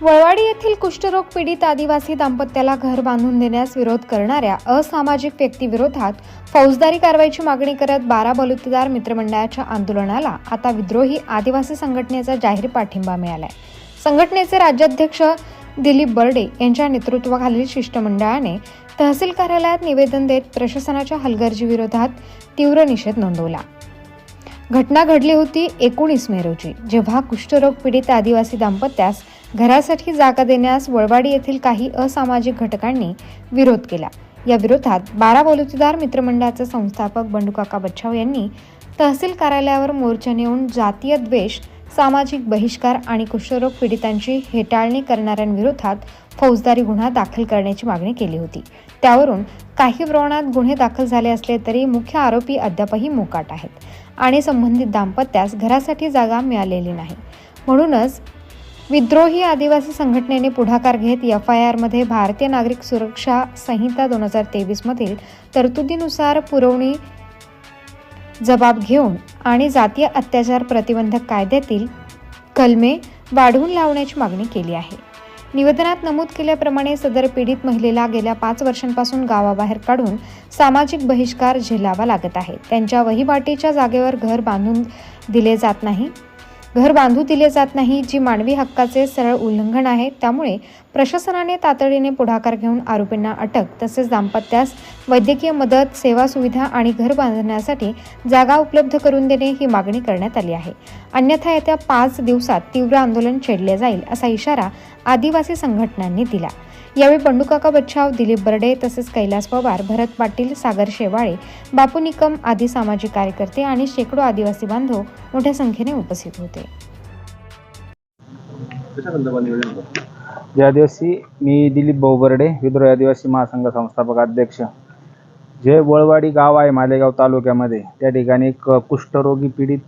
वळवाडी येथील कुष्ठरोग पीडित आदिवासी दाम्पत्याला घर बांधून देण्यास विरोध करणाऱ्या असामाजिक व्यक्तीविरोधात फौजदारी कारवाईची मागणी करत बारा बलुतेदार मित्रमंडळाच्या आंदोलनाला आता विद्रोही आदिवासी संघटनेचा जाहीर पाठिंबा मिळालाय. संघटनेचे राज्याध्यक्ष दिलीप बर्डे यांच्या नेतृत्वाखालील शिष्टमंडळाने तहसील कार्यालयात निवेदन देत प्रशासनाच्या हलगर्जीविरोधात तीव्र निषेध नोंदवला. घटना घडली होती एकोणीस मे रोजी जेव्हा कुष्ठरोग पीडित आदिवासी दाम्पत्यास घरासाठी जागा देण्यास वळवाडी येथील काही असामाजिक घटकांनी विरोध केला. या विरोधात बारा बलुतेदार मित्रमंडळाचे संस्थापक बंडूकाका बच्छाव यांनी तहसील कार्यालयावर मोर्चा नेऊन जातीय द्वेष सामाजिक बहिष्कार आणि कुष्ठरोग पीडितांची हेटाळणी करणाऱ्यांविरोधात फौजदारी गुन्हा दाखल करण्याची मागणी केली होती. त्यावरून काही प्रमाणात गुन्हे दाखल झाले असले तरी मुख्य आरोपी अद्यापही मोकाट आहेत आणि संबंधित दाम्पत्यास घरासाठी जागा मिळालेली नाही. म्हणूनच विद्रोही आदिवासी संघटनेने पुढाकार घेत एफ आय आरमध्ये भारतीय नागरिक सुरक्षा संहिता दोन हजार तेवीसमधील तरतुदीनुसार पुरवणी जबाब घेऊन आणि जातीय अत्याचार प्रतिबंधक कायद्यातील कलमे वाढवून लावण्याची मागणी केली आहे. निवेदनात नमूद केल्याप्रमाणे सदर पीडित महिलेला गेल्या पाच वर्षांपासून गावाबाहेर काढून सामाजिक बहिष्कार झेलावा लागत आहे. त्यांच्या वहिवाटीच्या जागेवर घर बांधून दिले जात नाही. घर बांधू दिले जात नाही जी मानवी हक्काचे सरळ उल्लंघन आहे त्यामुळे प्रशासनाने तातडीने पुढाकार घेऊन आरोपींना अटक तसेच दाम्पत्यास वैद्यकीय मदत सेवा सुविधा आणि घर बांधण्यासाठी जागा उपलब्ध करून देणे ही मागणी करण्यात आली आहे. अन्यथा येत्या पाच दिवसात तीव्र आंदोलन छेडले जाईल असा इशारा आदिवासी संघटनांनी दिला. यावेळी बंडूकाका बच्छाव दिलीप बर्डे तसेच कैलास पवार भरत पाटील सागर शेवाळे बापू निकम आदी सामाजिक कार्यकर्ते आणि शेकडो आदिवासी बांधव मोठ्या संख्येने उपस्थित होते. या दिवशी आदिवासी मी दिलीप भाऊ बर्डे विद्रोह आदिवासी महासंघ संस्थापक अध्यक्ष. जे वळवाडी गाव आहे मालेगाव तालुक्यामध्ये त्या ठिकाणी एक कुष्ठरोगी पीडित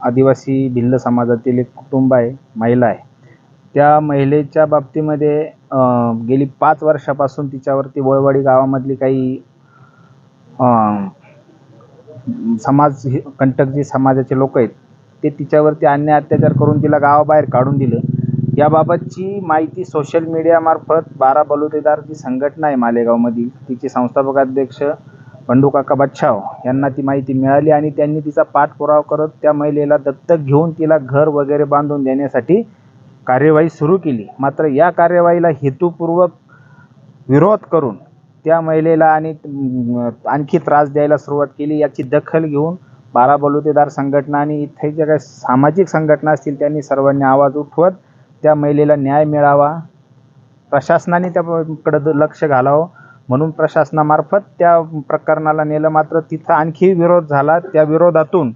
आदिवासी भिल्ल समाजातील एक कुटुंब आहे महिला आहे. त्या महिलेच्या बाबतीमध्ये गेली पाच वर्षापासून तिच्यावरती वळवाडी गावामधली काही समाज हे- कंटक जे समाजाचे लोक आहेत ते तिच्यावरती अन्याय अत्याचार करून तिला गावाबाहेर काढून दिलं. याबाबतची माहिती सोशल मीडियामार्फत बारा बलुतेदार जी संघटना आहे मालेगावमधील. तिचे संस्थापक अध्यक्ष बंडूकाका बच्छाव यांना ती माहिती मिळाली आणि त्यांनी तिचा पाठपुरावा करत त्या महिलेला दत्तक घेऊन तिला घर वगैरे बांधून देण्यासाठी कार्यवाही सुरू केली. मात्र या कार्यवाहीला हेतुपूर्वक विरोध करून त्या महिलेला आणि आणखी त्रास द्यायला सुरुवात केली. याची दखल घेऊन बारा बलुतेदार संघटना आणि इथे ज्या काही सामाजिक संघटना असतील त्यांनी सर्वांनी आवाज उठवत त्या महिलेला न्याय मिळावा. प्रशासनाने त्याकडं लक्ष घालावं. म्हणून प्रशासनामार्फत त्या प्रकरणाला नेलं. मात्र तिथं आणखी विरोध झाला. त्या विरोधातून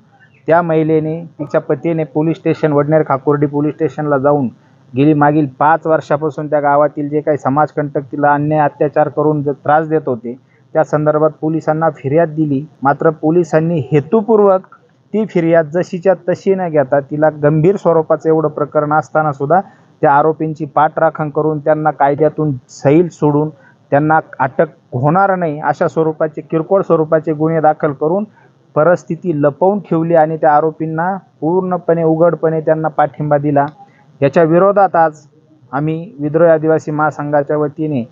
त्या महिलेने तिच्या पतीने police station Vadner Khakurdi police स्टेशनला जाऊन गेली मागील पाच वर्षापासून त्या गावातील जे काही समाजकंटक तिला अन्याय अत्याचार करून जे त्रास देत होते त्या संदर्भात पोलिसांना फिर्याद दिली. मात्र पोलिसांनी हेतुपूर्वक ती फिर्याद जशीच्या तशी न घेता तिला गंभीर स्वरूपाचं एवढं प्रकरण असताना सुद्धा त्या आरोपींची पाठराखण करून त्यांना कायद्यातून सैल सोडून त्यांना अटक होणार नाही अशा स्वरूपाचे किरकोळ स्वरूपाचे गुन्हे दाखल करून परिस्थिती लपवून ठेवली आणि त्या आरोपींना पूर्णपणे उघडपणे त्यांना पाठिंबा दिला. याच्या विरोधात आज आम्ही विद्रोही आदिवासी महासंघाच्या वतीने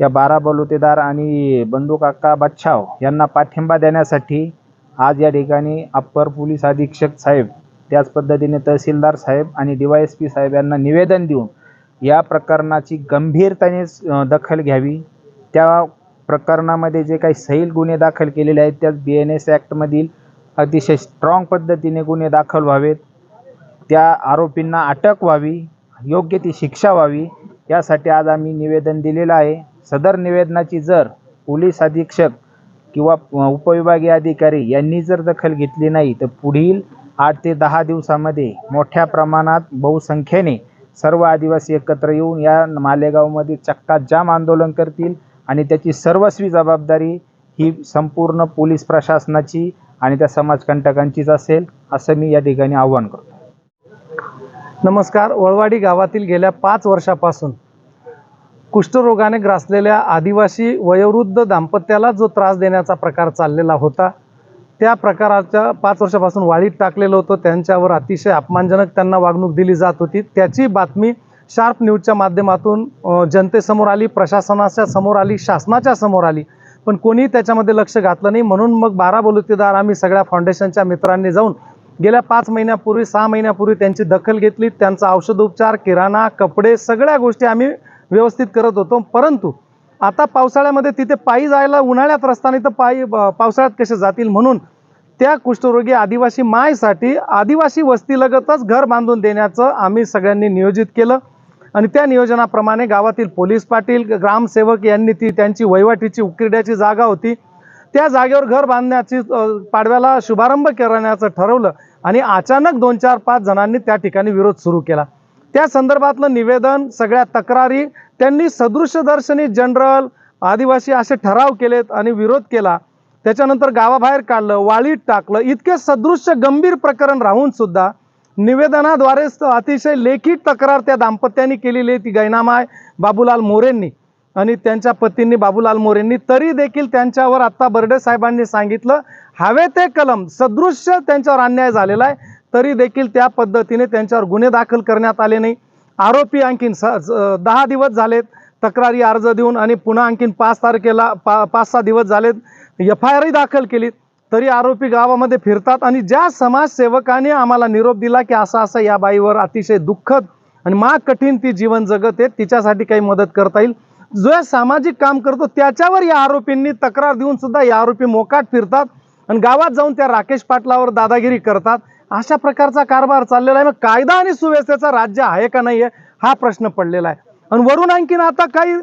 या बारा बलुतेदार आणि बंडूकाका बच्छाव यांना पाठिंबा देण्यासाठी आज या ठिकाणी अप्पर पोलीस अधीक्षक साहेब त्याच पद्धतीने तहसीलदार साहेब आणि डी वाय एस पी साहेब यांना निवेदन देऊन या प्रकरणाची गंभीरतेने दखल घ्यावी. त्या प्रकरणामध्ये जे काही सैल गुन्हे दाखल केलेले आहेत त्यात बी एन एस ॲक्टमधील अतिशय स्ट्रॉंग पद्धतीने गुन्हे दाखल व्हावेत. त्या आरोपींना अटक व्हावी योग्य ती शिक्षा व्हावी यासाठी आज आम्ही निवेदन दिलेलं आहे. सदर निवेदनाची जर पोलीस अधीक्षक किंवा उपविभागीय अधिकारी यांनी जर दखल घेतली नाही तर पुढील आठ ते दहा दिवसामध्ये मोठ्या प्रमाणात बहुसंख्येने सर्व आदिवासी एकत्र येऊन या मालेगावमध्ये चक्काजाम आंदोलन करतील. आणि त्याची सर्वस्वी जबाबदारी ही संपूर्ण पोलीस प्रशासनाची आणि त्या समाजकंटकांचीच असेल असं मी या ठिकाणी आव्हान करतो. नमस्कार. वळवाडी गावातील गेल्या पाच वर्षापासून कुष्ठरोगाने ग्रासलेल्या आदिवासी वयोवृद्ध दाम्पत्याला जो त्रास देण्याचा प्रकार चाललेला होता त्या प्रकाराच्या पाच वर्षापासून वाळीत टाकलेलं होतं. त्यांच्यावर अतिशय अपमानजनक त्यांना वागणूक दिली जात होती. त्याची बातमी शार्प न्यूजच्या माध्यमातून जनतेसमोर आली प्रशासनाच्या समोर आली शासनाच्या समोर आली. पण कोणी त्याच्यामध्ये लक्ष घातलं नाही. म्हणून मग बारा बलुतेदार आम्ही सगळ्या फाउंडेशनच्या मित्रांनी जाऊन गेल्या पाच महिन्यापूर्वी सहा महिन्यापूर्वी त्यांची दखल घेतली. त्यांचा औषधोपचार किराणा कपडे सगळ्या गोष्टी आम्ही व्यवस्थित करत होतो. परंतु आता पावसाळ्यामध्ये तिथे पायी जायला उन्हाळ्यात रस्ताने तर पायी पावसाळ्यात कसे जातील? म्हणून त्या कुष्ठरोगी आदिवासी मायसाठी आदिवासी वस्तीलगतच घर बांधून देण्याचं आम्ही सगळ्यांनी नियोजित केलं. आणि त्या नियोजनाप्रमाणे गावातील पोलीस पाटील ग्रामसेवक यांनी ती त्यांची वहिवाटीची उकिरड्याची जागा होती. त्या जागेवर घर बांधण्याची पाडव्याला शुभारंभ करण्याचं ठरवलं आणि अचानक दोन चार पाच जणांनी त्या ठिकाणी विरोध सुरू केला. त्या संदर्भातलं निवेदन सगळ्या तक्रारी त्यांनी सदृश्यदर्शनी जनरल आदिवासी असे ठराव केलेत आणि विरोध केला. त्याच्यानंतर गावाबाहेर काढलं वाळीत टाकलं इतके सदृश्य गंभीर प्रकरण राहून सुद्धा निवेदनाद्वारेच अतिशय लेखी तक्रार त्या दाम्पत्याने केलेली आहे. ती गैनामाय बाबूलाल मोरेंनी आणि त्यांच्या पतींनी बाबूलाल मोरेंनी तरी देखील त्यांच्यावर आत्ता बर्डे साहेबांनी सांगितलं हवे ते कलम सदृश्य त्यांच्यावर अन्याय झालेला आहे. तरी देखील त्या पद्धतीने त्यांच्यावर गुन्हे दाखल करण्यात आले नाही. आरोपी आणखीन स दहा दिवस झालेत. तक्रारी अर्ज देऊन आणि पुन्हा आणखीन पाच तारखेला पा पाच सहा दिवस झालेत. एफ आय आरही दाखल केलीत. तरी आरोपी गावामध्ये फिरतात आणि ज्या समाजसेवकाने आम्हाला निरोप दिला की असं असं या बाईवर अतिशय दुःखद आणि मा कठीण ती जीवन जगत आहे तिच्यासाठी काही मदत करता येईल. जो या सामाजिक काम करतो त्याच्यावर या आरोपींनी तक्रार देऊन सुद्धा या आरोपी मोकाट फिरतात आणि गावात जाऊन त्या राकेश पाटलावर दादागिरी करतात. अशा प्रकारचा कारभार चाललेला आहे. मग कायदा आणि सुव्यवस्थेचा राज्य आहे का नाही आहे हा प्रश्न पडलेला आहे. आणि वरून आणखीन आता काही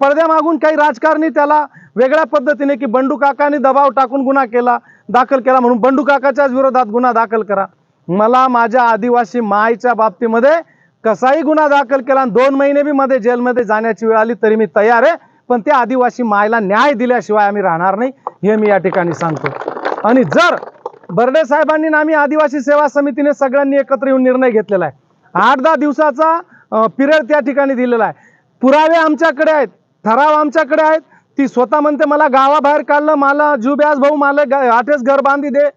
पडद्यामागून काही राजकारणी त्याला वेगळ्या पद्धतीने की बंडू काकाने दबाव टाकून गुन्हा केला दाखल केला म्हणून बंडू काकाच्याच विरोधात गुन्हा दाखल करा. मला माझ्या आदिवासी मायच्या बाबतीमध्ये कसाही गुन्हा दाखल केला आणि दोन महिने बी मध्ये जेलमध्ये जाण्याची वेळ आली तरी मी तयार आहे पण त्या आदिवासी मायला न्याय दिल्याशिवाय आम्ही राहणार नाही हे मी या ठिकाणी सांगतो. आणि जर बर्डे साहेबांनी आम्ही आदिवासी सेवा समितीने सगळ्यांनी एकत्र येऊन निर्णय घेतलेला आहे. आठ दहा दिवसाचा पिरियड त्या ठिकाणी दिलेला आहे. पुरावे आमच्याकडे आहेत ठराव आमच्याकडे आहेत ती स्वतः म्हणते मला गावाबाहेर काढलं मला जुब्याज भाऊ मला ग- आठेच घर बांधी दे.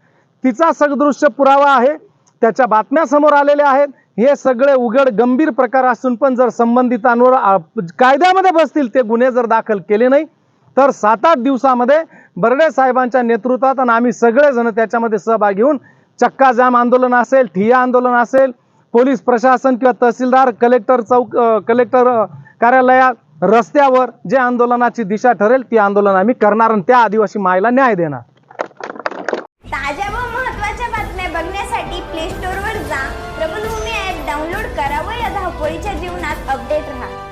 तिचा सदृश्य पुरावा आहे. त्याच्या बातम्या समोर आलेल्या आहेत. हे सगळे उघड गंभीर प्रकार असून पण जर संबंधितांवर कायद्यामध्ये बसतील ते गुन्हे जर दाखल केले नाही तर सात आठ दिवसामध्ये बर्डे साहेबांच्या नेतृत्वात आणि आम्ही सगळेजण त्याच्यामध्ये सहभाग घेऊन चक्का जाम आंदोलन असेल ठिया आंदोलन असेल पोलीस प्रशासन किंवा तहसीलदार कलेक्टर चौक कलेक्टर कार्यालयात रस्त्यावर जे आंदोलनाची दिशा ठरेल ती आंदोलन आम्ही करणार आणि त्या आदिवासी मायला न्याय देणार. ताज्या व महत्त्वाच्या बातम्या बघण्यासाठी प्ले स्टोअरवर जा. प्रबलभूमी ॲप डाउनलोड करा व या धावपळीच्या जीवनात अपडेट राहा.